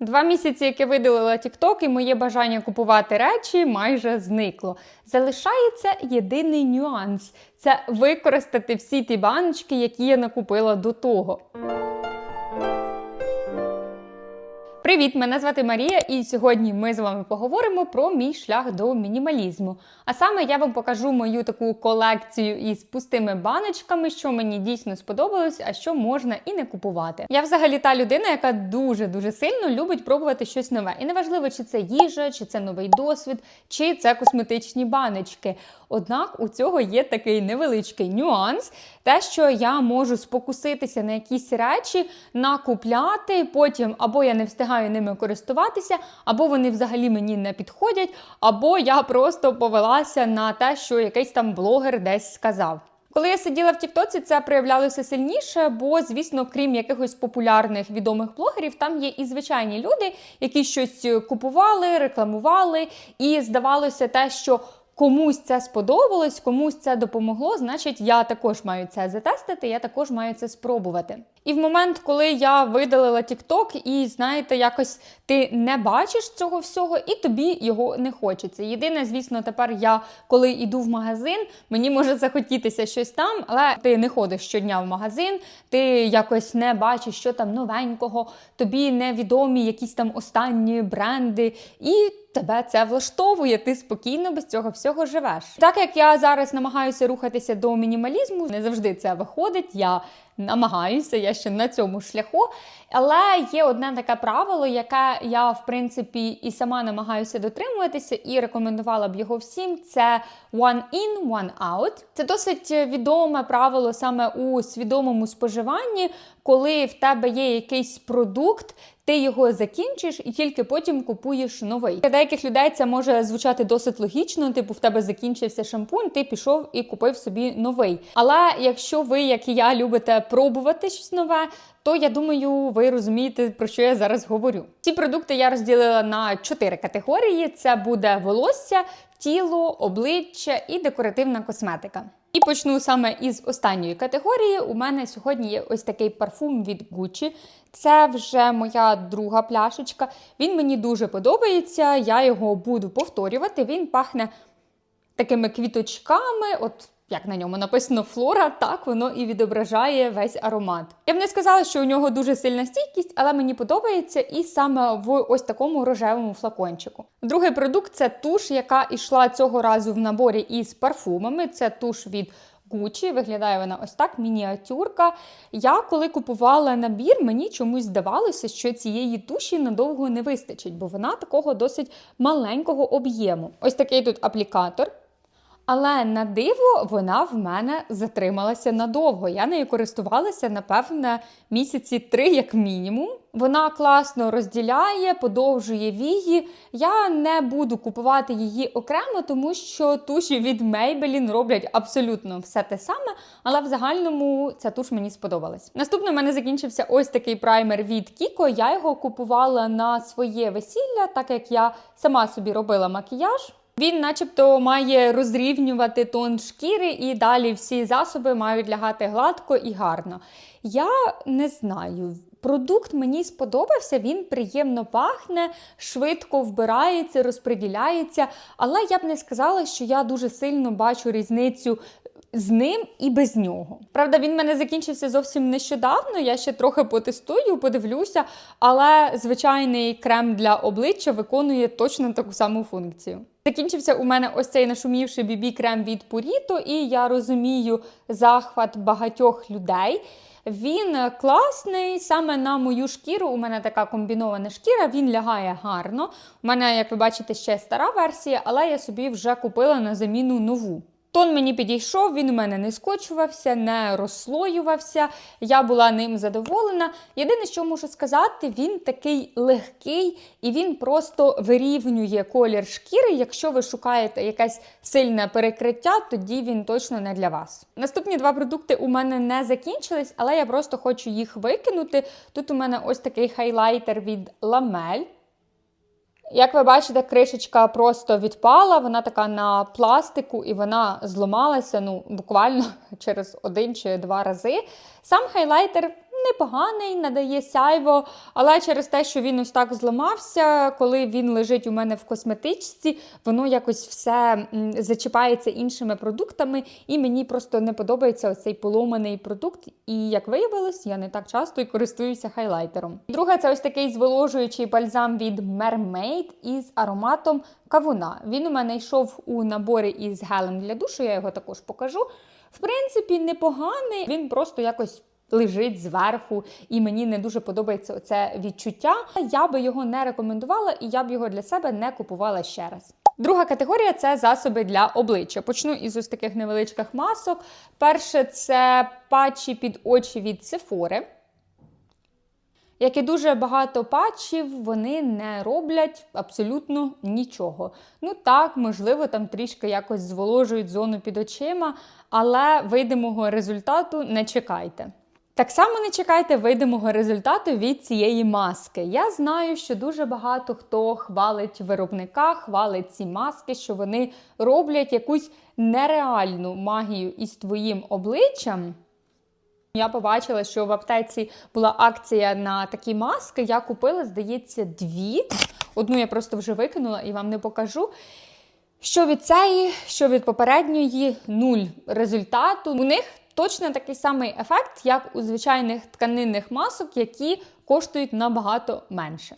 Два місяці, як я видалила TikTok, і моє бажання купувати речі майже зникло. Залишається єдиний нюанс це використати всі ті баночки, які я накупила до того. Привіт, мене звати Марія, і сьогодні ми з вами поговоримо про мій шлях до мінімалізму. А саме я вам покажу мою таку колекцію із пустими баночками, що мені дійсно сподобалось, а що можна і не купувати. Я взагалі та людина, яка дуже дуже сильно любить пробувати щось нове. І неважливо, чи це їжа, чи це новий досвід, чи це косметичні баночки. Однак у цього є такий невеличкий нюанс, те, що я можу спокуситися на якісь речі, накупляти, потім або я не встигаю ними користуватися, або вони взагалі мені не підходять, або я просто повелася на те, що якийсь там блогер десь сказав. Коли я сиділа в Тіктоці, це проявлялося сильніше, бо, звісно, крім якихось популярних відомих блогерів, там є і звичайні люди, які щось купували, рекламували, і здавалося те, що комусь це сподобалось, комусь це допомогло, значить, я також маю це затестити, я також маю це спробувати. І в момент, коли я видалила TikTok, і знаєте, якось ти не бачиш цього всього, і тобі його не хочеться. Єдине, звісно, тепер я, коли йду в магазин, мені може захотітися щось там, але ти не ходиш щодня в магазин, ти якось не бачиш, що там новенького, тобі невідомі якісь там останні бренди. і Тебе це влаштовує, ти спокійно без цього всього живеш. Так як я зараз намагаюся рухатися до мінімалізму, не завжди це виходить. Я намагаюся, я ще на цьому шляху. Але є одне таке правило, яке я, в принципі, і сама намагаюся дотримуватися, і рекомендувала б його всім. Це one in, one out. Це досить відоме правило саме у свідомому споживанні, коли в тебе є якийсь продукт. Ти його закінчиш і тільки потім купуєш новий. Для деяких людей це може звучати досить логічно. Типу, в тебе закінчився шампунь, ти пішов і купив собі новий. Але якщо ви, як і я, любите пробувати щось нове, то я думаю, ви розумієте, про що я зараз говорю. Ці продукти я розділила на чотири категорії: це буде волосся, тіло, обличчя і декоративна косметика. І почну саме із останньої категорії. У мене сьогодні є ось такий парфум від Gucci. Це вже моя друга пляшечка. Він мені дуже подобається. Я його буду повторювати. Він пахне такими квіточками. От як на ньому написано флора, так воно і відображає весь аромат. Я б не сказала, що у нього дуже сильна стійкість, але мені подобається і саме в ось такому рожевому флакончику. Другий продукт це туш, яка йшла цього разу в наборі із парфумами. Це туш від Gucci, виглядає вона ось так, мініатюрка. Я коли купувала набір, мені чомусь здавалося, що цієї туші надовго не вистачить, бо вона такого досить маленького об'єму. Ось такий тут аплікатор. Але на диво вона в мене затрималася надовго. Я нею користувалася, напевне, місяці три, як мінімум. Вона класно розділяє, подовжує вії. Я не буду купувати її окремо, тому що туші від Maybelline роблять абсолютно все те саме, але в загальному ця туш мені сподобалась. Наступно в мене закінчився ось такий праймер від Kiko. Я його купувала на своє весілля, так як я сама собі робила макіяж. Він, начебто, має розрівнювати тон шкіри, і далі всі засоби мають лягати гладко і гарно. Я не знаю. Продукт мені сподобався, він приємно пахне, швидко вбирається, розподіляється, але я б не сказала, що я дуже сильно бачу різницю. З ним і без нього. Правда, він в мене закінчився зовсім нещодавно. Я ще трохи потестую, подивлюся, але звичайний крем для обличчя виконує точно таку саму функцію. Закінчився у мене ось цей нашумівший бібі крем від Purito, і я розумію захват багатьох людей. Він класний, саме на мою шкіру. У мене така комбінована шкіра, він лягає гарно. У мене, як ви бачите, ще стара версія, але я собі вже купила на заміну нову. Тон мені підійшов, він у мене не скочувався, не розслоювався. Я була ним задоволена. Єдине, що можу сказати, він такий легкий і він просто вирівнює колір шкіри. Якщо ви шукаєте якесь сильне перекриття, тоді він точно не для вас. Наступні два продукти у мене не закінчились, але я просто хочу їх викинути. Тут у мене ось такий хайлайтер від Lamel. Як ви бачите, кришечка просто відпала, вона така на пластику і вона зламалася ну, буквально через один чи два рази. Сам хайлайтер непоганий, надає сяйво, але через те, що він ось так зламався, коли він лежить у мене в косметичці, воно якось все зачіпається іншими продуктами, і мені просто не подобається ось цей поломаний продукт. І як виявилось, я не так часто і користуюся хайлайтером. Друге, це ось такий зволожуючий бальзам від Mermaid із ароматом кавуна. Він у мене йшов у наборі із гелем для душу, я його також покажу. В принципі, непоганий, він просто якось лежить зверху, і мені не дуже подобається оце відчуття. Я би його не рекомендувала, і я б його для себе не купувала ще раз. Друга категорія це засоби для обличчя. Почну із ось таких невеличких масок. Перше це патчі під очі від Sephora. Як і дуже багато патчів, вони не роблять абсолютно нічого. Ну так, можливо, там трішки якось зволожують зону під очима, але видимого результату не чекайте. Так само не чекайте видимого результату від цієї маски. Я знаю, що дуже багато хто хвалить виробника, хвалить ці маски, що вони роблять якусь нереальну магію із твоїм обличчям. Я побачила, що в аптеці була акція на такі маски. Я купила, здається, дві. Одну я просто вже викинула і вам не покажу. Що від цієї, що від попередньої нуль результату. У них точно такий самий ефект, як у звичайних тканинних масок, які коштують набагато менше.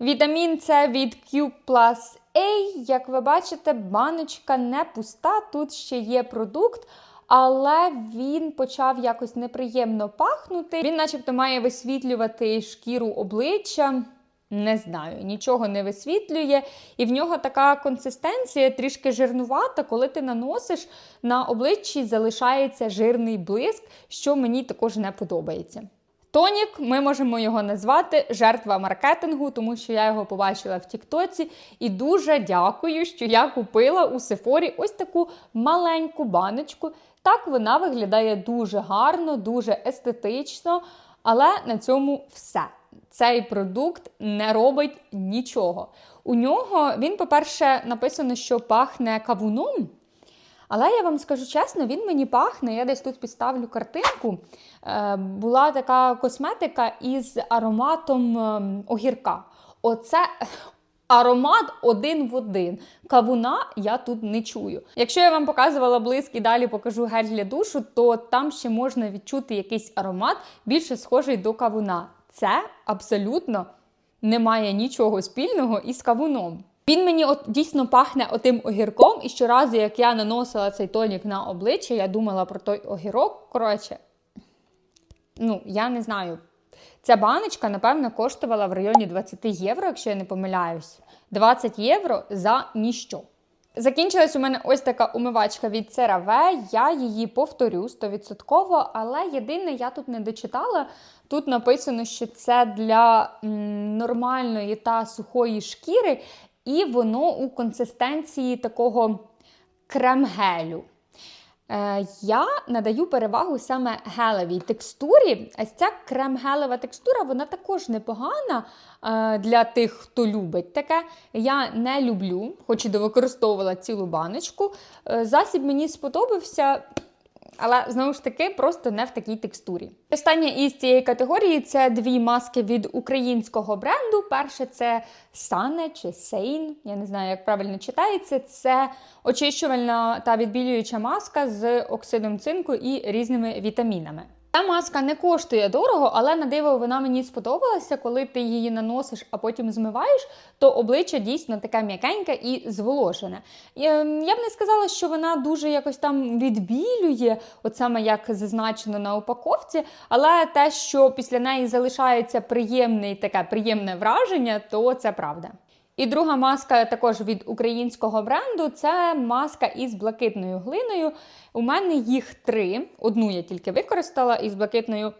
Вітамін С від Q Plus A, як ви бачите, баночка не пуста. Тут ще є продукт, але він почав якось неприємно пахнути. Він, начебто, має висвітлювати шкіру обличчя. Не знаю, нічого не висвітлює, і в нього така консистенція трішки жирнувата. Коли ти наносиш на обличчі, залишається жирний блиск, що мені також не подобається. Тонік, ми можемо його назвати жертва маркетингу, тому що я його побачила в Тіктоці. І дуже дякую, що я купила у Сефорі ось таку маленьку баночку. Так вона виглядає дуже гарно, дуже естетично, але на цьому все. Цей продукт не робить нічого. У нього він, по-перше, написано, що пахне кавуном. Але я вам скажу чесно, він мені пахне. Я десь тут підставлю картинку. Е, була така косметика із ароматом ем, огірка. Оце аромат один в один. Кавуна я тут не чую. Якщо я вам показувала блиск і далі покажу гель для душу, то там ще можна відчути якийсь аромат більше схожий до кавуна. Це абсолютно не має нічого спільного із кавуном. Він мені от дійсно пахне отим огірком, і щоразу, як я наносила цей тонік на обличчя, я думала про той огірок. Коротше, ну, я не знаю. Ця баночка, напевно, коштувала в районі 20 євро, якщо я не помиляюсь. 20 євро за ніщо. Закінчилась у мене ось така умивачка від CeraVe. Я її повторю 100%, але єдине, я тут не дочитала. Тут написано, що це для нормальної та сухої шкіри, і воно у консистенції такого крем-гелю. Е, Я надаю перевагу саме гелевій текстурі. Ось ця крем-гелева текстура, вона також непогана е, для тих, хто любить таке. Я не люблю, хоч і довикористовувала цілу баночку. Е, Засіб мені сподобався. Але знову ж таки, просто не в такій текстурі. Остання із цієї категорії це дві маски від українського бренду. Перше це Sane чи Сейн, я не знаю, як правильно читається. Це очищувальна та відбілююча маска з оксидом цинку і різними вітамінами. Ця маска не коштує дорого, але на диво вона мені сподобалася. Коли ти її наносиш, а потім змиваєш, то обличчя дійсно таке м'якеньке і зволожене. Я б не сказала, що вона дуже якось там відбілює, от саме як зазначено на упаковці, але те, що після неї залишається приємне таке приємне враження, то це правда. І друга маска також від українського бренду це маска із блакитною глиною. У мене їх три. Одну я тільки використала із блакитною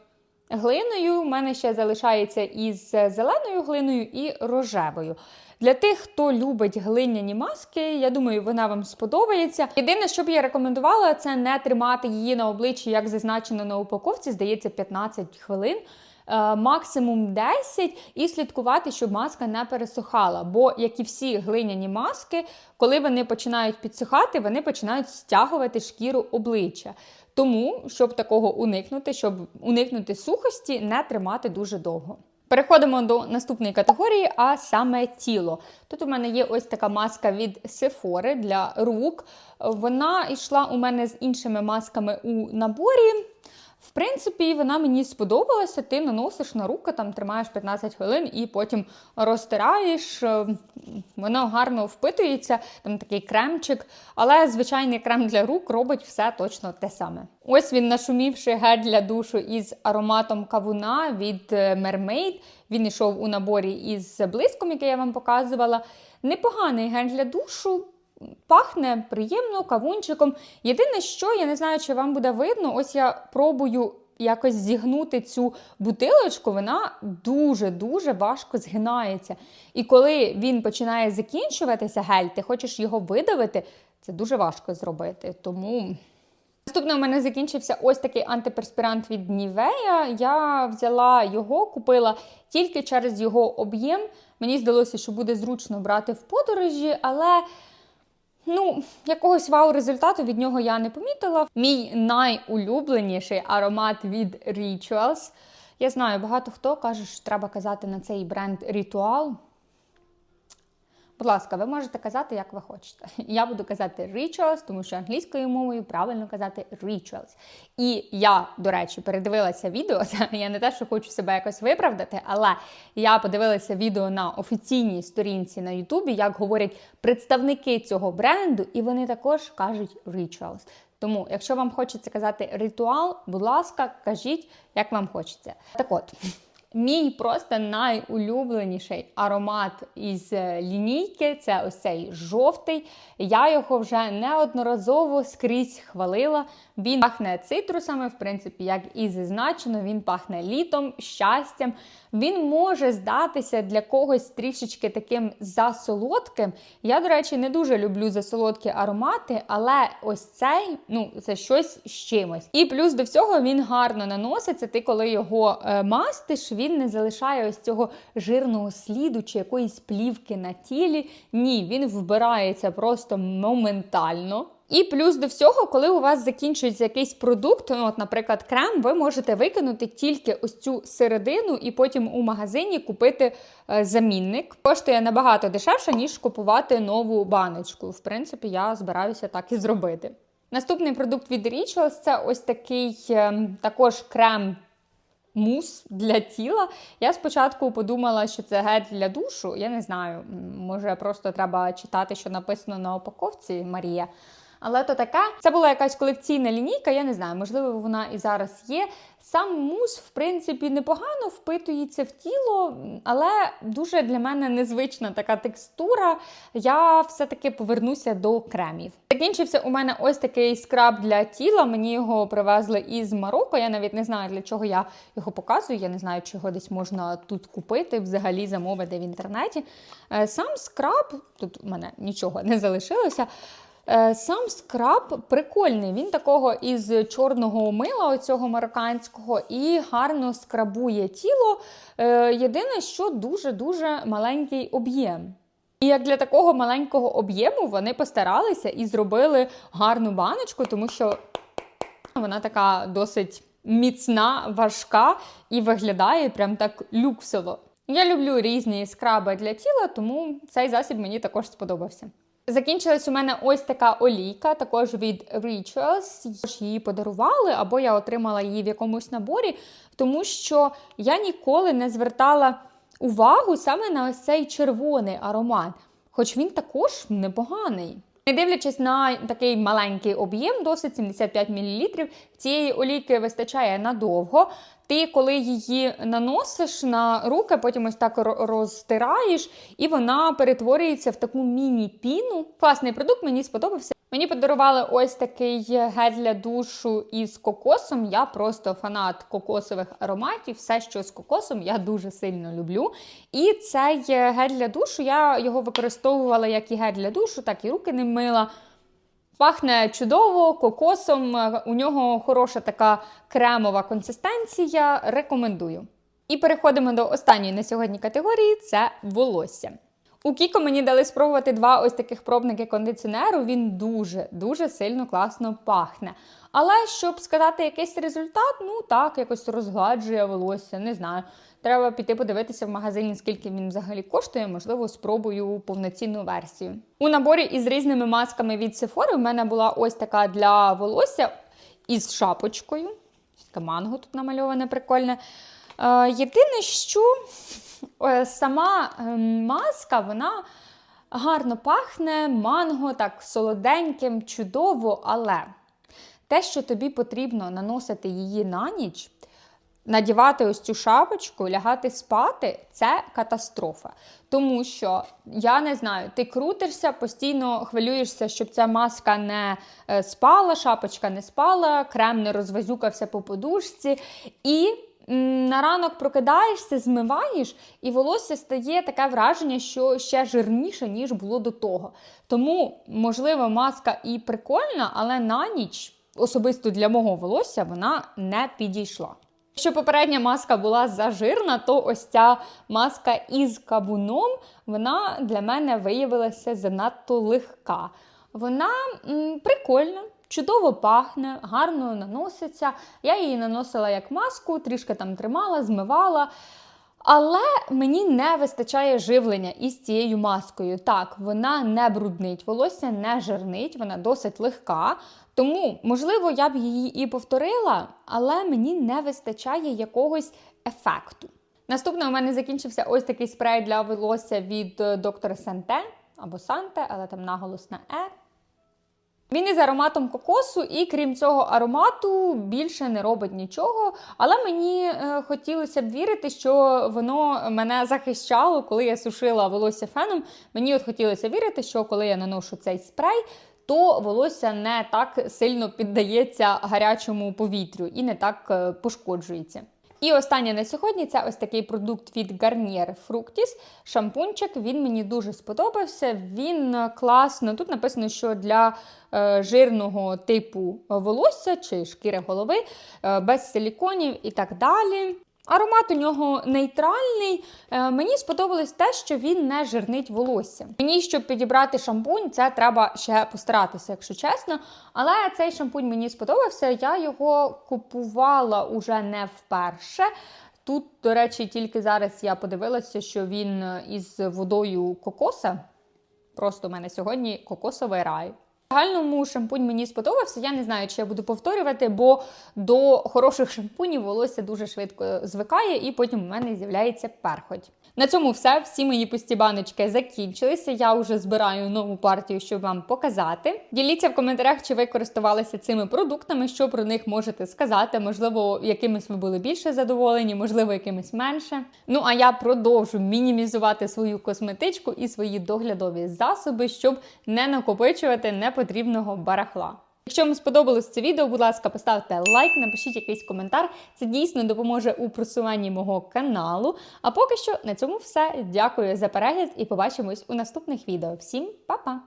глиною. У мене ще залишається із зеленою глиною і рожевою. Для тих, хто любить глиняні маски, я думаю, вона вам сподобається. Єдине, що б я рекомендувала, це не тримати її на обличчі, як зазначено на упаковці, здається, 15 хвилин. Е, максимум 10 і слідкувати, щоб маска не пересухала. Бо, як і всі глиняні маски, коли вони починають підсухати, вони починають стягувати шкіру обличчя. Тому, щоб такого уникнути, щоб уникнути сухості, не тримати дуже довго. Переходимо до наступної категорії, а саме тіло. Тут у мене є ось така маска від Sephora для рук. Вона йшла у мене з іншими масками у наборі. В принципі, вона мені сподобалася. Ти наносиш на руки, там тримаєш 15 хвилин і потім розтираєш. Е, Воно гарно впитується, там такий кремчик. Але звичайний крем для рук робить все точно те саме. Ось він нашумівший гель для душу із ароматом кавуна від е, Mermaid. Він йшов у наборі із блиском, який я вам показувала. Непоганий гель для душу. Пахне приємно кавунчиком. Єдине, що я не знаю, чи вам буде видно, ось я пробую якось зігнути цю бутилочку, вона дуже-дуже важко згинається. І коли він починає закінчуватися, гель, ти хочеш його видавити, це дуже важко зробити. Тому. Наступне у мене закінчився ось такий антиперспірант від Nivea. Я взяла його, купила тільки через його об'єм. Мені здалося, що буде зручно брати в подорожі, але Ну, якогось вау-результату від нього я не помітила. Мій найулюбленіший аромат від Rituals. Я знаю, багато хто каже, що треба казати на цей бренд Ritual. Будь ласка, ви можете казати, як ви хочете. Я буду казати rituals, тому що англійською мовою правильно казати rituals. І я, до речі, передивилася відео. Я не те, що хочу себе якось виправдати, але я подивилася відео на офіційній сторінці на Ютубі, як говорять представники цього бренду, і вони також кажуть rituals. Тому, якщо вам хочеться казати ритуал, будь ласка, кажіть, як вам хочеться. Так от. Мій просто найулюбленіший аромат із е, лінійки це ось цей жовтий. Я його вже неодноразово скрізь хвалила. Він пахне цитрусами, в принципі, як і зазначено, він пахне літом, щастям. Він може здатися для когось трішечки таким засолодким. Я, до речі, не дуже люблю засолодкі аромати, але ось цей ну, це щось з чимось. І плюс до всього він гарно наноситься. Ти, коли його е, мастиш, він не залишає ось цього жирного сліду чи якоїсь плівки на тілі. Ні, він вбирається просто моментально. І плюс до всього, коли у вас закінчується якийсь продукт, ну, от, наприклад, крем, ви можете викинути тільки ось цю середину і потім у магазині купити е, замінник. Коштує набагато дешевше, ніж купувати нову баночку. В принципі, я збираюся так і зробити. Наступний продукт від Rituals – це ось такий е, також крем. Мус для тіла. Я спочатку подумала, що це гель для душу. Я не знаю, може просто треба читати, що написано на упаковці Марія. Але то таке, це була якась колекційна лінійка, я не знаю, можливо, вона і зараз є. Сам мус, в принципі, непогано впитується в тіло, але дуже для мене незвична така текстура. Я все-таки повернуся до кремів. Закінчився у мене ось такий скраб для тіла. Мені його привезли із Марокко. Я навіть не знаю, для чого я його показую. Я не знаю, чи його десь можна тут купити, взагалі замовити в інтернеті. Е, сам скраб, тут у мене нічого не залишилося. Е, сам скраб прикольний. Він такого із чорного мила, оцього американського, і гарно скрабує тіло. Е, єдине, що дуже-дуже маленький об'єм. І як для такого маленького об'єму вони постаралися і зробили гарну баночку, тому що вона така досить міцна, важка і виглядає прям так люксово. Я люблю різні скраби для тіла, тому цей засіб мені також сподобався. Закінчилась у мене ось така олійка, також від Rituals. Її подарували, або я отримала її в якомусь наборі, тому що я ніколи не звертала увагу саме на ось цей червоний аромат, хоч він також непоганий. Не дивлячись на такий маленький об'єм, досить 75 мл, цієї олійки вистачає надовго. Ти, коли її наносиш на руки, потім ось так розтираєш, і вона перетворюється в таку міні-піну. Класний продукт, мені сподобався. Мені подарували ось такий гель для душу із кокосом. Я просто фанат кокосових ароматів. Все, що з кокосом, я дуже сильно люблю. І цей гель для душу я його використовувала як і гель для душу, так і руки ним мила. Пахне чудово, кокосом, у нього хороша така кремова консистенція. Рекомендую. І переходимо до останньої на сьогодні категорії це волосся. У Кіко мені дали спробувати два ось таких пробники кондиціонеру. Він дуже дуже сильно класно пахне. Але щоб сказати якийсь результат, ну так, якось розгладжує волосся, не знаю. Треба піти подивитися в магазині, скільки він взагалі коштує. Можливо, спробую повноцінну версію. У наборі із різними масками від Sephora в мене була ось така для волосся із шапочкою. Таке манго тут намальоване прикольне. Е, єдине, що е, сама е, маска, вона гарно пахне, манго, так солоденьким, чудово, але те, що тобі потрібно наносити її на ніч, надівати ось цю шапочку, лягати спати це катастрофа. Тому що я не знаю, ти крутишся, постійно хвилюєшся, щоб ця маска не е, спала, шапочка не спала, крем не розвазюкався по подушці. І на ранок прокидаєшся, змиваєш, і волосся стає таке враження, що ще жирніше, ніж було до того. Тому, можливо, маска і прикольна, але на ніч, особисто для мого волосся, вона не підійшла. Якщо попередня маска була зажирна, то ось ця маска із кабуном, вона для мене виявилася занадто легка. Вона м, прикольна, чудово пахне, гарно наноситься. Я її наносила як маску, трішки там тримала, змивала. Але мені не вистачає живлення із цією маскою. Так, вона не бруднить, волосся не жирнить, вона досить легка. Тому, можливо, я б її і повторила, але мені не вистачає якогось ефекту. Наступне у мене закінчився ось такий спрей для волосся від е, доктора Санте або Санте, але там наголос на Е. Він із ароматом кокосу, і крім цього аромату більше не робить нічого. Але мені е, хотілося б вірити, що воно мене захищало, коли я сушила волосся феном. Мені от хотілося вірити, що коли я наношу цей спрей, то волосся не так сильно піддається гарячому повітрю і не так е, пошкоджується. І останнє на сьогодні це ось такий продукт від Garnier Fructis. Шампунчик. Він мені дуже сподобався. Він е, класно. Тут написано, що для е, жирного типу волосся чи шкіри голови, е, без силіконів і так далі. Аромат у нього нейтральний. Е, мені сподобалось те, що він не жирнить волосся. Мені, щоб підібрати шампунь, це треба ще постаратися, якщо чесно. Але цей шампунь мені сподобався. Я його купувала уже не вперше. Тут, до речі, тільки зараз я подивилася, що він із водою кокоса. Просто у мене сьогодні кокосовий рай. В загальному шампунь мені сподобався. Я не знаю, чи я буду повторювати, бо до хороших шампунів волосся дуже швидко звикає, і потім у мене з'являється перхоть. На цьому все. Всі мої пусті баночки закінчилися. Я вже збираю нову партію, щоб вам показати. Діліться в коментарях, чи ви користувалися цими продуктами, що про них можете сказати. Можливо, якимись ви були більше задоволені, можливо, якимись менше. Ну а я продовжу мінімізувати свою косметичку і свої доглядові засоби, щоб не накопичувати непотрібного барахла. Якщо вам сподобалось це відео, будь ласка, поставте лайк, напишіть якийсь коментар. Це дійсно допоможе у просуванні мого каналу. А поки що на цьому все. Дякую за перегляд і побачимось у наступних відео. Всім па-па!